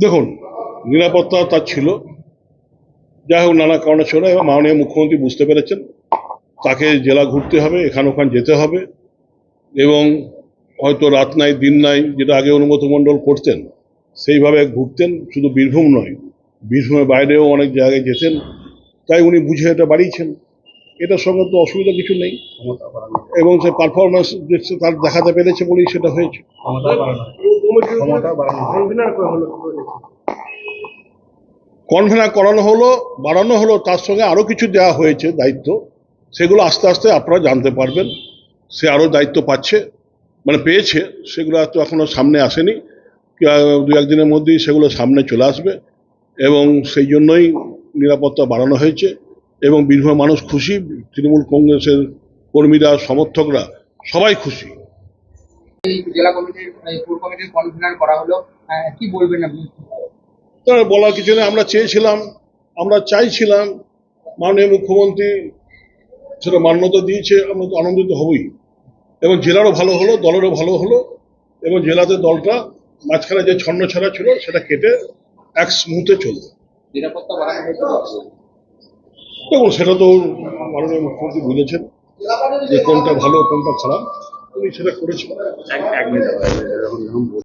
দেখুন, নিরাপত্তা তার ছিল। যাই হোক, নানা কারণে ছিল এবং মাননীয় মুখ্যমন্ত্রী বুঝতে পেরেছেন। তাকে জেলা ঘুরতে হবে, এখান ওখান যেতে হবে। এবং হয়তো রাত নাই, দিন নাই, যেটা আগে অনুমত মণ্ডল করতেন, সেইভাবে ঘুরতেন। শুধু বীরভূম নয়, বীরভূমের বাইরেও অনেক জায়গায় যেতেন। তাই উনি বুঝে এটা বাড়িয়েছেন। এটার সঙ্গে তো অসুবিধা কিছু নেই। এবং সে পারফরমেন্স তার দেখাতে পেরেছে বলেই সেটা হয়েছে। কনভেনার করানো হলো বাড়ানো হলো তার সঙ্গে আরও কিছু দেওয়া হয়েছে দায়িত্ব। সেগুলো আস্তে আস্তে আপনারা জানতে পারবেন। সে আরও দায়িত্ব পাচ্ছে মানে পেয়েছে সেগুলো তো এখনও সামনে আসেনি। দু একদিনের মধ্যেই সেগুলো সামনে চলে আসবে। এবং সেই জন্যই নিরাপত্তা বাড়ানো হয়েছে। এবং বীরভূমের মানুষ খুশি তৃণমূল কংগ্রেসের কর্মীরা সমর্থকরা সবাই খুশি। জেলা কমিটির এই কমিটির কনভেনার করা হলো কি বলবেন আপনি? তার বলার কিছু নেই আমরা চেয়েছিলাম আমরা চাইছিলাম মাননীয় মুখ্যমন্ত্রী সেটা মান্যতা দিয়েছে আমরা তো আনন্দিত হবই। এবং জেলারও ভালো হলো দলেরও ভালো হলো এবং জেলাতে দলটা মাঝখানে যে ছন্ন ছাড়া ছিল সেটা কেটে এক স্মুথে চলবে। নিরাপত্তা বাড়ানো হয়েছে। দেখুন সেটা তো মাননীয় মুখ্যমন্ত্রী বুঝেছেন যে কোনটা ভালো কোনটা খারাপ। উনি সেটা করেছেন।